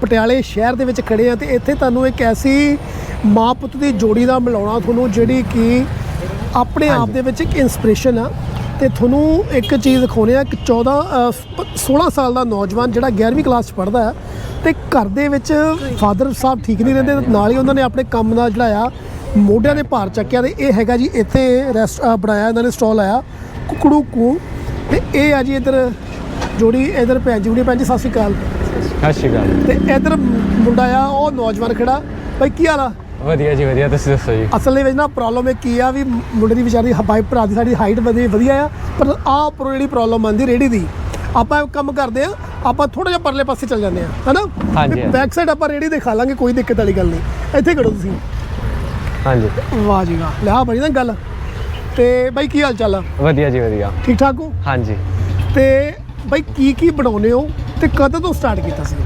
ਪਟਿਆਲੇ ਸ਼ਹਿਰ ਦੇ ਵਿੱਚ ਖੜੇ ਆ ਤੇ ਇੱਥੇ ਤੁਹਾਨੂੰ ਇੱਕ ਐਸੀ ਮਾਂ ਪੁੱਤ ਦੀ ਜੋੜੀ ਦਾ ਮਿਲਾਉਣਾ ਤੁਹਾਨੂੰ ਜਿਹੜੀ ਕਿ ਆਪਣੇ ਆਪ ਦੇ ਵਿੱਚ ਇੱਕ ਇਨਸਪੀਰੇਸ਼ਨ ਆ। ਤੇ ਤੁਹਾਨੂੰ ਇੱਕ ਚੀਜ਼ ਦਿਖਾਉਣੇ ਆ ਕਿ 14 ਅ, ਪ- 16 ਸਾਲ ਦਾ ਨੌਜਵਾਨ ਜਿਹੜਾ 11ਵੀਂ ਕਲਾਸ ਚ ਪੜ੍ਹਦਾ ਹੈ ਤੇ ਘਰ ਦੇ ਵਿੱਚ ਫਾਦਰ ਸਾਹਿਬ ਠੀਕ ਨਹੀਂ ਰਹਿੰਦੇ ਨਾਲ ਹੀ ਉਹਨਾਂ ਨੇ ਆਪਣੇ ਕੰਮ ਦਾ ਜਿਹੜਾ ਆ ਮੋਢਿਆਂ ਦੇ ਭਾਰ ਚੱਕਿਆ ਤੇ ਇਹ ਹੈਗਾ ਜੀ ਇੱਥੇ ਰੈਸਟ ਬਣਾਇਆ ਇਹਨਾਂ ਨੇ ਸਟਾਲ ਆਇਆ ਕੁਕੜੂ ਕੂ ਤੇ ਇਹ ਆ ਜੀ ਇੱਧਰ ਜੋੜੀ ਇੱਧਰ ਭੈਣ ਜੀ ਹੁਣੀ ਭੈਣ ਜੀ ਸਤਿ ਸ਼੍ਰੀ ਅਕਾਲ। ਸਤਿ ਸ਼੍ਰੀ ਅਕਾਲ। ਤੇ ਇਧਰ ਮੁੰਡਾ ਆ ਉਹ ਨੌਜਵਾਨ ਖੜਾ। ਭਾਈ ਕੀ ਹਾਲ ਆ? ਵਧੀਆ ਜੀ ਵਧੀਆ। ਤੁਸੀਂ ਦੱਸੋ ਜੀ? ਅਸਲ ਦੇ ਵਿੱਚ ਨਾ ਪ੍ਰੋਬਲਮ ਇਹ ਕੀ ਆ ਵੀ ਮੁੰਡੇ ਦੀ ਵਿਚਾਰੀ ਭਾਈ ਭਰਾ ਦੀ ਸਾਡੀ ਹਾਈਟ ਵਧੀ ਵਧੀਆ ਆ ਪਰ ਆ ਉੱਪਰੋਂ ਜਿਹੜੀ ਪ੍ਰੋਬਲਮ ਆਂਦੀ ਰੇੜੀ ਦੀ ਆਪਾਂ ਕੰਮ ਕਰਦੇ ਆ ਆਪਾਂ ਥੋੜਾ ਜਿਹਾ ਪਰਲੇ ਪਾਸੇ ਚੱਲ ਜਾਂਦੇ ਆ ਹਨਾ? ਹਾਂਜੀ। ਬੈਕ ਸਾਈਡ ਆਪਾਂ ਰੇੜੀ ਦਿਖਾ ਲਾਂਗੇ ਕੋਈ ਦਿੱਕਤ ਵਾਲੀ ਗੱਲ ਨਹੀਂ। ਇੱਥੇ ਖੜੋ ਤੁਸੀਂ। ਹਾਂਜੀ। ਵਾਹ ਜੀ ਵਾਹ। ਲੈ ਆ ਬੜੀ ਨਾ ਗੱਲ। ਤੇ ਬਾਈ ਕੀ ਹਾਲ ਚਾਲ ਆ? ਵਧੀਆ ਜੀ ਵਧੀਆ। ਠੀਕ ਠਾਕ ਹੋ? ਹਾਂਜੀ। ਤੇ ਬਾਈ ਕੀ ਕੀ ਬਣਾਉਨੇ ਹੋ ਤੇ ਕਦੋਂ ਤੋਂ ਸਟਾਰਟ ਕੀਤਾ ਸੀ?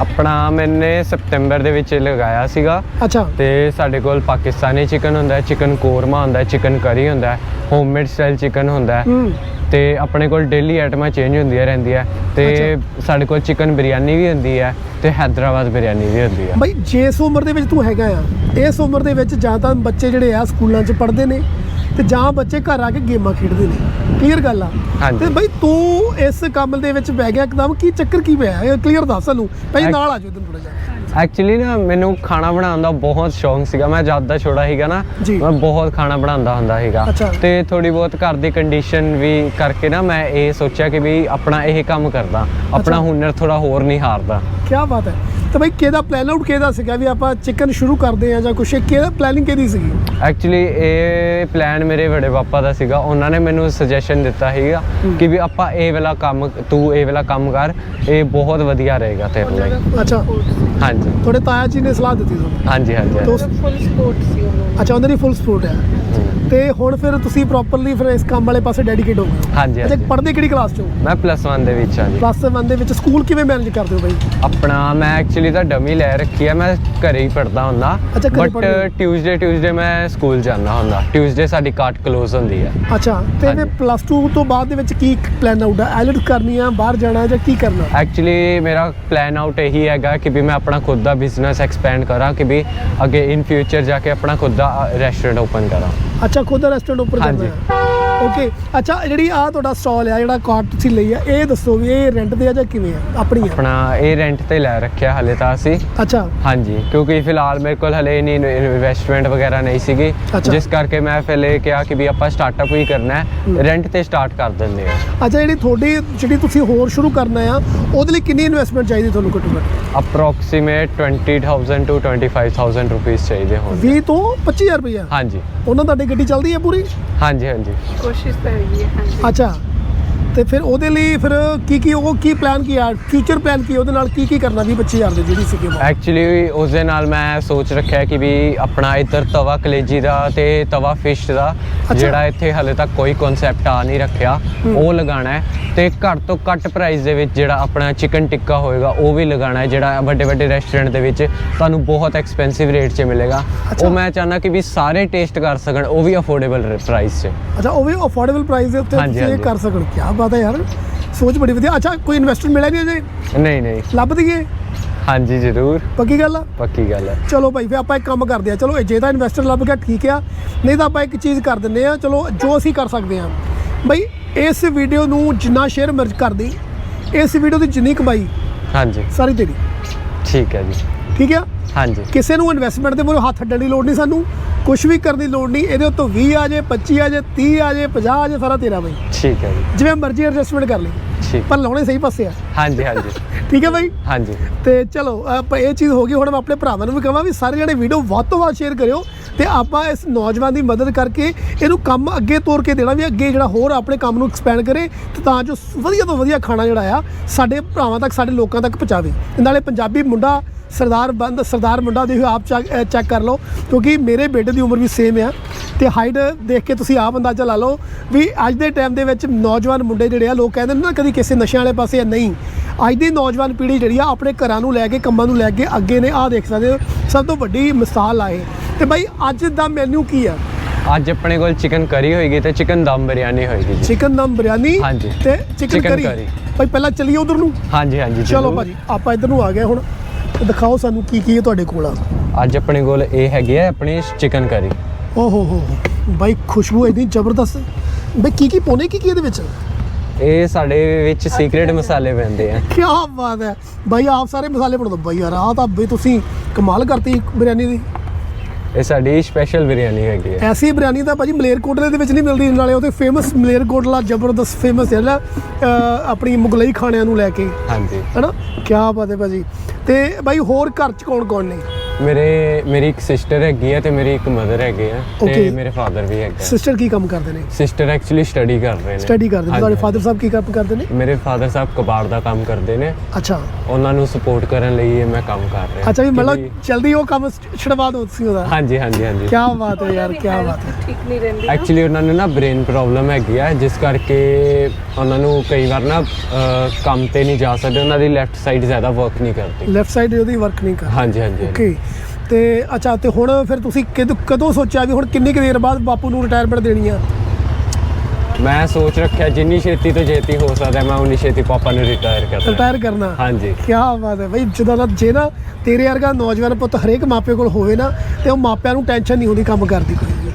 ਆਪਣਾ ਮੈਨੇ ਸਪਟੈਂਬਰ ਦੇ ਵਿੱਚ ਲਗਾਇਆ ਸੀਗਾ। ਅੱਛਾ। ਤੇ ਸਾਡੇ ਕੋਲ ਪਾਕਿਸਤਾਨੀ ਚਿਕਨ ਹੁੰਦਾ ਹੈ ਚਿਕਨ ਕੋਰਮਾ ਹੁੰਦਾ ਹੈ ਚਿਕਨ ਕਰੀ ਹੁੰਦਾ ਹੈ ਹੋਮਮੇਡ ਸਟਾਈਲ ਚਿਕਨ ਹੁੰਦਾ ਹੈ। ਹੂੰ। ਤੇ ਆਪਣੇ ਕੋਲ ਡੇਲੀ ਆਈਟਮਾਂ ਚੇਂਜ ਹੁੰਦੀਆਂ ਰਹਿੰਦੀਆਂ ਤੇ ਸਾਡੇ ਕੋਲ ਚਿਕਨ ਬਿਰਿਆਨੀ ਵੀ ਹੁੰਦੀ ਹੈ ਤੇ ਹੈਦਰਾਬਾਦ ਬਿਰਿਆਨੀ ਵੀ ਹੁੰਦੀ ਹੈ। ਬਈ ਜਿਸ ਉਮਰ ਦੇ ਵਿੱਚ ਤੂੰ ਹੈਗਾ ਆ ਇਸ ਉਮਰ ਦੇ ਵਿੱਚ ਜਾਂ ਤਾਂ ਬੱਚੇ ਜਿਹੜੇ ਆ ਸਕੂਲਾਂ 'ਚ ਪੜ੍ਹਦੇ ਨੇ। ਤੇ ਜਾਂ ਬੱਚੇ ਘਰ ਆ ਕੇ ਗੇਮਾਂ ਖੇਡਦੇ ਨੇ। ਕਲੀਅਰ ਗੱਲ ਆ। ਤੇ ਬਈ ਤੂੰ ਇਸ ਕੰਮ ਦੇ ਵਿੱਚ ਬਹਿ ਗਿਆ ਇੱਕਦਮ ਕੀ ਚੱਕਰ ਕੀ ਪਿਆ? ਇਹ ਕਲੀਅਰ ਦੱਸ ਸਾਨੂੰ। ਭਾਈ ਨਾਲ ਆ ਜਾਓ ਇਧਰ ਥੋੜਾ ਜਿਹਾ। ਐਕਚੁਅਲੀ ਨਾ ਮੈਨੂੰ ਖਾਣਾ ਬਣਾਉਣ ਦਾ ਬਹੁਤ ਸ਼ੌਂਕ ਸੀਗਾ। ਮੈਂ ਜਦ ਦਾ ਛੋਟਾ ਸੀਗਾ ਨਾ। ਮੈਂ ਬਹੁਤ ਖਾਣਾ ਬਣਾਉਂਦਾ ਹੁੰਦਾ ਸੀਗਾ। ਤੇ ਥੋੜੀ ਬਹੁਤ ਘਰ ਦੀ ਕੰਡੀਸ਼ਨ ਵੀ ਕਰਕੇ ਨਾ ਮੈਂ ਇਹ ਸੋਚਿਆ ਕਿ ਵੀ ਆਪਣਾ ਇਹ ਕੰਮ ਕਰਦਾ। ਆਪਣਾ ਹੁਨਰ ਥੋੜਾ ਹੋਰ ਨਹੀਂ ਹਾਰਦਾ। ਕੀ ਬਾਤ ਹੈ। ਤੇ ਬਈ ਕਿਹਦਾ ਪਲਾਨ ਆਊਟ ਕਿਹਦਾ ਸੀਗਾ ਵੀ ਆਪਾਂ ਚਿਕਨ ਸ਼ੁਰੂ ਕਰਦੇ ਆ ਜਾਂ ਕੁਛ? ਕਿਹਦਾ ਪਲੈਨਿੰਗ ਕਿਹਦੀ ਸੀਗੀ? ਐਕਚੁਅਲੀ ਇਹ ਪਲਾਨ ਮੇਰੇ ਵੱਡੇ ਪਾਪਾ ਦਾ ਸੀਗਾ। ਉਹਨਾਂ ਨੇ ਮੈਨੂੰ ਸੁਜੈਸ਼ਨ ਦਿੱਤਾ ਸੀਗਾ ਕਿ ਵੀ ਆਪਾਂ ਇਹ ਵਾਲਾ ਕੰਮ ਤੂੰ ਇਹ ਵਾਲਾ ਕੰਮ ਕਰ। ਇਹ ਬਹੁਤ ਵਧੀਆ ਰਹੇਗਾ ਤੇਰੇ ਲਈ। ਅੱਛਾ। ਹਾਂਜੀ। ਤੁਹਾਡੇ ਤਾਇਆ ਜੀ ਨੇ ਸਲਾਹ ਦਿੱਤੀ ਤੁਹਾਨੂੰ? ਹਾਂਜੀ ਹਾਂਜੀ ਤੋਂ ਫੁੱਲ ਸਪੋਰਟ ਸੀ ਉਹਨੂੰ ਅੱਛਾ ਉਹਨਾਂ ਦੀ ਫੁੱਲ ਸਪੋਰਟ ਹੈ। ਤੇ ਹੁਣ ਫਿਰ ਤੁਸੀਂ ਪ੍ਰੋਪਰਲੀ ਫਿਰ ਇਸ ਕੰਮ ਵਾਲੇ ਪਾਸੇ ਡੈਡੀਕੇਟ ਹੋ ਗਏ ਹਾਂਜੀ ਅੱਛਾ ਪੜ੍ਹਦੇ ਕਿਹੜੀ ਕਲਾਸ 'ਚ ਹੋ? ਮੈਂ ਪਲੱਸ 1 ਦੇ ਵਿੱਚ ਹਾਂ ਜੀ। ਪਲੱਸ 1 ਦੇ ਵਿੱਚ ਸਕੂਲ ਕਿਵੇਂ ਮੈਨੇਜ ਕਰਦੇ ਹੋ ਬਾਈ? ਆਪਣਾ ਮੈਂ ਐਕਚੁਅਲੀ ਤਾਂ ਡਮੀ ਲੈ ਰੱਖੀ ਹੈ ਮੈਂ ਘਰੇ ਹੀ ਪੜਦਾ ਹੁੰਦਾ। ਅੱਛਾ, ਘਰੇ ਬਟ ਪੜ੍ਹਦੇ ਹੋ। ਟਿਊਜ਼ਡੇ ਟਿਊਜ਼ਡੇ ਮੈਂ ਸਕੂਲ ਜਾਂਦਾ ਹੁੰਦਾ। ਟਿਊਜ਼ਡੇ ਸਾਡੀ ਕਾਟ ਕਲੋਜ਼ ਹੁੰਦੀ ਹੈ ਅੱਛਾ ਤੇ ਫਿਰ ਹਾਂਜੀ। ਪਲੱਸ 2 ਤੋਂ ਬਾਅਦ ਦੇ ਵਿੱਚ ਕੀ ਪਲਾਨ ਆਊਟ ਹੈ ਐਲਡ ਕਰਨੀ ਆ ਬਾਹਰ ਜਾਣਾ ਜਾਂ ਕੀ ਕਰਨਾ? ਐਕਚੁਅਲੀ ਮੇਰਾ ਪਲਾਨ ਆਊਟ ਇਹੀ ਹੈਗਾ ਕਿ ਵੀ ਮੈਂ ਆਪਣਾ ਖੁਦ ਦਾ ਬਿਜ਼ਨਸ ਐਕਸਪੈਂਡ ਕਰਾਂ ਕਿ ਵੀ ਅੱਗੇ ਇਨ ਫਿਊਚਰ ਜਾ ਕੇ ਆਪਣਾ ਖੁਦ ਦਾ ਰੈਸਟੋਰੈਂਟ ਓਪਨ ਕਰਾਂ। ਅੱਛਾ ਖੁਦ ਦਾ ਰੈਸਟੋਰੈਂਟ ਉੱਪਰ ਹਾਂਜੀ। ਕਰਨਾ ਹੈ। ਓਕੇ ਅੱਛਾ ਜਿਹੜੀ ਆ ਤੁਹਾਡਾ ਸਟਾਲ ਆ ਜਿਹੜਾ ਕਾਰਟ ਤੁਸੀਂ ਲਈ ਆ ਇਹ ਦੱਸੋ ਵੀ ਇਹ ਰੈਂਟ ਤੇ ਆ ਜਾਂ ਕਿਵੇਂ ਆ? ਆਪਣੀ ਆ? ਆਪਣਾ ਇਹ ਰੈਂਟ ਤੇ ਲੈ ਰੱਖਿਆ ਹਲੇ ਤਾਂ ਅਸੀਂ। ਅੱਛਾ। ਹਾਂਜੀ ਕਿਉਂਕਿ ਫਿਲਹਾਲ ਮੇਰੇ ਕੋਲ ਹਲੇ ਨਹੀਂ ਇਨਵੈਸਟਮੈਂਟ ਵਗੈਰਾ ਨਹੀਂ ਸੀਗੀ। ਅੱਛਾ। ਜਿਸ ਕਰਕੇ ਮੈਂ ਪਹਿਲੇ ਕਿਹਾ ਕਿ ਵੀ ਆਪਾਂ ਸਟਾਰਟਅਪ ਹੀ ਕਰਨਾ ਹੈ। ਰੈਂਟ ਤੇ ਸਟਾਰਟ ਕਰ ਦਿੰਦੇ ਹਾਂ। ਅੱਛਾ ਜਿਹੜੀ ਤੁਹਾਡੀ ਜਿਹੜੀ ਤੁਸੀਂ ਹੋਰ ਸ਼ੁਰੂ ਕਰਨਾ ਆ ਉਹਦੇ ਲਈ ਕਿੰਨੀ ਇਨਵੈਸਟਮੈਂਟ ਚਾਹੀਦੀ ਤੁਹਾਨੂੰ ਘੱਟੋ ਘੱਟ? ਅਪਰੋਕਸੀਮੇਟ 20000 ਟੂ 25000 ਰੁਪੀਸ ਚਾਹੀਦੇ ਹੋਣਗੇ। 20 ਤੋਂ 25000 ਰੁਪਇਆ ਹਾਂਜੀ। ਉਹਨਾਂ ਤੁਹਾਡੀ ਗੱਡੀ ਚੱਲਦੀ ਹੈ ਪੂਰੀ? ਹਾਂਜੀ ਹਾਂਜੀ। ਕੋਸ਼ਿਸ਼ ਤਾਂ ਹੈਗੀ ਹੈ ਹਾਂਜੀ। ਅੱਛਾ। ਤੇ ਫਿਰ ਉਹਦੇ ਲਈ ਫਿਰ ਕੀ ਕੀ ਉਹ ਕੀ ਪਲਾਨ ਕੀ ਆ ਫਿਊਚਰ ਪਲਾਨ ਕੀ ਉਹਦੇ ਨਾਲ ਕੀ ਕੀ ਕਰਨਾ ਵੀ 25000 ਦੇ ਜਿਹੜੀ ਸੀਗੀ? ਐਕਚੁਅਲੀ ਉਸ ਦੇ ਨਾਲ ਮੈਂ ਸੋਚ ਰੱਖਿਆ ਕਿ ਵੀ ਆਪਣਾ ਇੱਧਰ ਤਵਾ ਕਲੇਜੀ ਦਾ ਤੇ ਤਵਾ ਫਿਸ਼ ਦਾ। ਜਿਹੜਾ ਇੱਥੇ ਹਲੇ ਤੱਕ ਕੋਈ ਕਨਸੈਪਟ ਆ ਨਹੀਂ ਰੱਖਿਆ ਉਹ ਲਗਾਉਣਾ ਹੈ ਤੇ ਘੱਟ ਤੋਂ ਘੱਟ ਪ੍ਰਾਈਸ ਦੇ ਵਿੱਚ ਜਿਹੜਾ ਆਪਣਾ ਚਿਕਨ ਟਿੱਕਾ ਹੋਏਗਾ ਉਹ ਵੀ ਲਗਾਉਣਾ ਹੈ ਜਿਹੜਾ ਵੱਡੇ ਵੱਡੇ ਰੈਸਟੋਰੈਂਟ ਦੇ ਵਿੱਚ ਤੁਹਾਨੂੰ ਬਹੁਤ ਐਕਸਪੈਂਸਿਵ ਰੇਟ 'ਚ ਮਿਲੇਗਾ। ਉਹ ਮੈਂ ਚਾਹੁੰਦਾ ਕਿ ਵੀ ਸਾਰੇ ਟੇਸਟ ਕਰ ਸਕਣ ਉਹ ਵੀ ਅਫੋਰਡੇਬਲ ਪ੍ਰਾਈਸ 'ਚ ਅੱਛਾ ਉਹ ਵੀ ਅਫੋਰਡੇਬਲ ਪ੍ਰਾਈਸ ਦੇ ਉੱਤੇ ਤੁਸੀਂ। ਕਰ ਸਕਣ ਕੀ ਬਾਤ ਹੈ ਯਾਰ ਸੋਚ ਬੜੀ ਵਧੀਆ। ਅੱਛਾ ਕੋਈ ਇਨਵੈਸਟਰ ਮਿਲਿਆ ਨਹੀਂ ਅਜੇ? ਨਹੀਂ ਨਹੀਂ। ਲੱਭ ਦਈਏ? ਹਾਂਜੀ ਜ਼ਰੂਰ। ਪੱਕੀ ਗੱਲ ਆ? ਪੱਕੀ ਗੱਲ ਹੈ ਚਲੋ ਭਾਈ ਫਿਰ ਆਪਾਂ ਇੱਕ ਕੰਮ ਕਰਦੇ ਆ ਚਲੋ ਜੇ ਤਾਂ ਇਨਵੈਸਟਰ ਲੱਭ ਗਿਆ ਠੀਕ ਆ। ਨਹੀਂ ਤਾਂ ਆਪਾਂ ਇੱਕ ਚੀਜ਼ ਕਰ ਦਿੰਦੇ ਆ ਚਲੋ ਜੋ ਅਸੀਂ ਕਰ ਸਕਦੇ ਆ ਬਈ ਇਸ ਵੀਡੀਓ ਨੂੰ ਜਿੰਨਾ ਸ਼ੇਅਰ ਮਿਰਚ ਕਰਦੀ ਇਸ ਵੀਡੀਓ ਦੀ ਜਿੰਨੀ ਕਮਾਈ। ਹਾਂਜੀ। ਸਾਰੀ ਤੇਰੀ। ਠੀਕ ਹੈ ਜੀ। ਠੀਕ ਆ? ਹਾਂਜੀ। ਕਿਸੇ ਨੂੰ ਇਨਵੈਸਟਮੈਂਟ ਦੇ ਮੂਹਰੇ ਹੱਥ ਅੱਡਣ ਦੀ ਲੋੜ ਨਹੀਂ ਸਾਨੂੰ। ਕੁਝ ਵੀ ਕਰਨ ਦੀ ਲੋੜ ਨਹੀਂ ਇਹਦੇ ਉੱਤੋਂ 20 ਆ ਜੇ 25 ਆ ਜੇ 30 ਆ ਜੇ 50 ਆ ਜੇ ਸਾਰਾ ਤੇਰਾ ਬਈ। ਠੀਕ ਹੈ ਜੀ। ਜਿਵੇਂ ਮਰਜ਼ੀ ਐਡਜਸਟਮੈਂਟ ਕਰ ਲਈ ਠੀਕ। ਪਰ ਲਾਉਣੇ ਸਹੀ ਪਾਸੇ ਆ। ਹਾਂਜੀ ਹਾਂਜੀ। ਠੀਕ ਹੈ ਬਾਈ? ਹਾਂਜੀ। ਤੇ ਚਲੋ ਆਪਾਂ ਇਹ ਚੀਜ਼ ਹੋ ਗਈ ਹੁਣ ਮੈਂ ਆਪਣੇ ਭਰਾਵਾਂ ਨੂੰ ਵੀ ਕਹਾਂ ਵੀ ਸਾਰੇ ਜਣੇ ਵੀਡੀਓ ਵੱਧ ਤੋਂ ਵੱਧ ਸ਼ੇਅਰ ਕਰਿਓ ਤੇ ਆਪਾਂ ਇਸ ਨੌਜਵਾਨ ਦੀ ਮਦਦ ਕਰਕੇ ਇਹਨੂੰ ਕੰਮ ਅੱਗੇ ਤੋਰ ਕੇ ਦੇਣਾ ਵੀ ਅੱਗੇ ਜਿਹੜਾ ਹੋਰ ਆਪਣੇ ਕੰਮ ਨੂੰ ਐਕਸਪੈਂਡ ਕਰੇ ਤੇ ਤਾਂ ਜੋ ਵਧੀਆ ਤੋਂ ਵਧੀਆ ਖਾਣਾ ਜਿਹੜਾ ਆ ਸਾਡੇ ਭਰਾਵਾਂ ਤੱਕ, ਸਾਡੇ ਲੋਕਾਂ ਤੱਕ ਪਹੁੰਚਾਵੇ। ਨਾਲੇ ਪੰਜਾਬੀ ਮੁੰਡਾ ਸਰਦਾਰ ਬੰਦ, ਸਰਦਾਰ ਮੁੰਡਾ ਦੇਖੋ ਆਪ ਚੈੱਕ ਕਰ ਲਓ, ਕਿਉਂਕਿ ਮੇਰੇ ਬੇਟੇ ਦੀ ਉਮਰ ਵੀ ਸੇਮ ਆ। ਤੇ ਹਾਈਟ ਦੇਖ ਕੇ ਤੁਸੀਂ ਆਪ ਅੰਦਾਜ਼ਾ ਲਾ ਲਓ ਵੀ ਅੱਜ ਦੇ ਟਾਈਮ ਦੇ ਵਿੱਚ ਨੌਜਵਾਨ ਮੁੰਡੇ ਜਿਹੜੇ ਆ, ਲੋਕ ਕਹਿੰਦੇ ਨੇ ਨਾ ਕਦੀ ਕਿਸੇ ਨਸ਼ਿਆਂ ਵਾਲੇ ਪਾਸੇ ਆ, ਨਹੀਂ। ਅੱਜ ਦੀ ਨੌਜਵਾਨ ਪੀੜ੍ਹੀ ਜਿਹੜੀ ਆ, ਆਪਣੇ ਘਰਾਂ ਨੂੰ ਲੈ ਕੇ, ਕੰਮਾਂ ਨੂੰ ਲੈ ਕੇ ਅੱਗੇ ਨੇ, ਆਹ ਦੇਖ ਸਕਦੇ ਹੋ, ਸਭ ਤੋਂ ਵੱਡੀ ਮਿਸਾਲ ਆਏ ਤੇ ਬਾਈ ਅੱਜ ਦਾ ਮੈਨੂ ਕੀ ਆ ਅੱਜ ਆਪਣੇ ਕੋਲ ਚਿਕਨ ਕਰੀ ਹੋਏਗੀ ਤੇ ਚਿਕਨ ਦਮ ਬਿਰਿਆਨੀ ਹੋਏਗੀ ਜੀ। ਚਿਕਨ ਦਮ ਬਿਰਿਆਨੀ ਹਾਂਜੀ। ਤੇ ਚਿਕਨ Chicken ਕਰੀ curry। ਭਾਈ ਪਹਿਲਾਂ ਚੱਲੀਏ ਉਧਰ ਨੂੰ? ਹਾਂਜੀ ਹਾਂਜੀ ਚਲੋ ਜ਼ਰੂਰ। ਭਾਜੀ ਆਪਾਂ ਇੱਧਰ ਨੂੰ ਆ ਗਏ ਹੁਣ। ਤੇ ਦਿਖਾਓ ਸਾਨੂੰ ਕੀ ਕੀ ਹੈ ਤੁਹਾਡੇ ਕੋਲ ਆ। ਅੱਜ ਆਪਣੇ ਕੋਲ ਇਹ ਹੈਗੀ ਹੈ ਆਪਣੀ ਚਿਕਨ ਕਰੀ ਓ ਹੋ ਹੋ। ਹੋ। ਬਾਈ ਖੁਸ਼ਬੂ ਇੰਨੀ ਜ਼ਬਰਦਸਤ। ਬਾਈ ਕੀ ਕੀ ਪਾਉਣੇ ਕੀ ਕੀ ਇਹਦੇ ਵਿੱਚ? ਇਹ ਸਾਡੇ ਵਿੱਚ ਸੀਕ੍ਰੀਟ ਮਸਾਲੇ ਪੈਂਦੇ ਆ। ਕੀ ਬਾਤ ਹੈ। ਬਾਈ ਆਪ ਸਾਰੇ ਮਸਾਲੇ ਬਣਾ ਦੋ ਬਾਈ ਯਾਰ ਆਹ ਤਾਂ ਬਈ ਤੁਸੀਂ ਕਮਾਲ ਕਰਤੀ ਬਿਰਿਆਨੀ ਦੀ। ਇਹ ਸਾਡੀ ਸਪੈਸ਼ਲ ਬਿਰਿਆਨੀ ਹੈਗੀ ਹੈ। ਐਸੀ ਬਿਰਿਆਨੀ ਤਾਂ ਭਾਜੀ ਮਲੇਰਕੋਟਲੇ ਦੇ ਵਿੱਚ ਨਹੀਂ ਮਿਲਦੀ ਨਾਲੇ ਉਹਦੇ ਫੇਮਸ ਮਲੇਰਕੋਟਲਾ ਜ਼ਬਰਦਸਤ ਫੇਮਸ ਹੈ ਨਾ ਆਪਣੀ ਮੁਗਲਈ ਖਾਣਿਆਂ ਨੂੰ ਲੈ ਕੇ। ਹਾਂਜੀ। ਹਨਾ? ਕੀ ਬਾਤ ਹੈ ਭਾਜੀ। ਤੇ ਬਾਈ ਹੋਰ ਘਰ ਚ ਕੌਣ ਕੌਣ ਨੇ? ਮੇਰੇ ਮੇਰੀ ਇੱਕ ਸਿਸਟਰ ਹੈਗੀ ਹੈ ਤੇ ਮੇਰੀ ਇੱਕ ਮਦਰ ਹੈਗੇ ਆ ਤੇ Okay. ਮੇਰੇ ਫਾਦਰ ਵੀ ਹੈਗੇ ਸਿਸਟਰ ਕੀ ਕੰਮ ਕਰਦੇ ਨੇ? ਸਿਸਟਰ ਐਕਚੁਅਲੀ ਸਟੱਡੀ ਕਰ ਰਹੇ ਨੇ। ਸਟੱਡੀ ਕਰਦੇ ਨੇ। ਹਾਂਜੀ, ਤੁਹਾਡੇ। ਫਾਦਰ ਸਾਹਿਬ ਕੀ ਕੰਮ ਕਰਦੇ ਨੇ? ਮੇਰੇ ਫਾਦਰ ਸਾਹਿਬ ਕਬਾੜ ਦਾ ਕੰਮ ਕਰਦੇ ਨੇ। ਅੱਛਾ। ਉਹਨਾਂ ਨੂੰ ਸਪੋਰਟ ਕਰਨ ਲਈ ਇਹ ਮੈਂ ਕੰਮ ਕਰ ਰਿਹਾ। ਅੱਛਾ ਵੀ ਮਤਲਬ ਜਲਦੀ ਉਹ ਕੰਮ ਛਡਵਾ ਦੋ ਤੁਸੀਂ ਉਹਦਾ। ਹਾਂਜੀ ਹਾਂਜੀ ਹਾਂਜੀ। ਕੀ ਬਾਤ ਹੈ ਯਾਰ ਕੀ ਬਾਤ ਹੈ। ਠੀਕ ਨਹੀਂ ਰਹਿੰਦੀ ਨਾ। ਐਕਚੁਅਲੀ ਉਹਨਾਂ ਨੂੰ ਨਾ ਬ੍ਰੇਨ ਪ੍ਰੋਬਲਮ ਹੈਗੀ ਆ ਜਿਸ ਕਰਕੇ ਉਹਨਾਂ ਨੂੰ ਕਈ ਵਾਰ ਨਾ ਅਹ, ਕੰਮ ਤੇ ਨਹੀਂ ਜਾ ਸਕਦੇ। ਉਹਨਾਂ ਦੀ ਲੈਫਟ ਸਾਈਡ ਜ਼ਿਆਦਾ ਵਰਕ ਨਹੀਂ ਕਰਦੀ। ਲੈਫਟ ਸਾਈਡ ਉਹਦੀ ਵਰਕ ਨਹੀਂ ਕਰ ਹਾਂਜੀ ਹਾਂਜੀ ਹਾਂਜੀ। ਓਕੇ ਤੇ ਅੱਛਾ ਤੇ ਹੁਣ ਫਿਰ ਤੁਸੀਂ ਕਦੋਂ ਕਦੋਂ ਸੋਚਿਆ ਵੀ ਹੁਣ ਕਿੰਨੀ ਕੁ ਦੇਰ ਬਾਅਦ ਬਾਪੂ ਨੂੰ ਰਿਟਾਇਰਮੈਂਟ ਦੇਣੀ ਆ? ਮੈਂ ਸੋਚ ਰੱਖਿਆ ਜਿੰਨੀ ਛੇਤੀ ਤੋਂ ਛੇਤੀ ਹੋ ਸਕਦਾ ਮੈਂ ਉਨੀ ਛੇਤੀ ਪਾਪਾ ਨੂੰ ਰਿਟਾਇਰ ਕਰਨਾ। ਰਿਟਾਇਰ ਕਰਨਾ? ਹਾਂਜੀ। ਕੀ ਬਾਤ ਹੈ ਬਈ ਜਦੋਂ ਦਾ ਜੇ ਨਾ ਤੇਰੇ ਵਰਗਾ ਨੌਜਵਾਨ ਪੁੱਤ ਹਰੇਕ ਮਾਪੇ ਕੋਲ ਹੋਵੇ ਨਾ ਤੇ ਉਹ ਮਾਪਿਆਂ ਨੂੰ ਟੈਨਸ਼ਨ ਨਹੀਂ ਹੁੰਦੀ ਕੰਮ ਕਰਦੀ ਕੋਈ। ਵੀ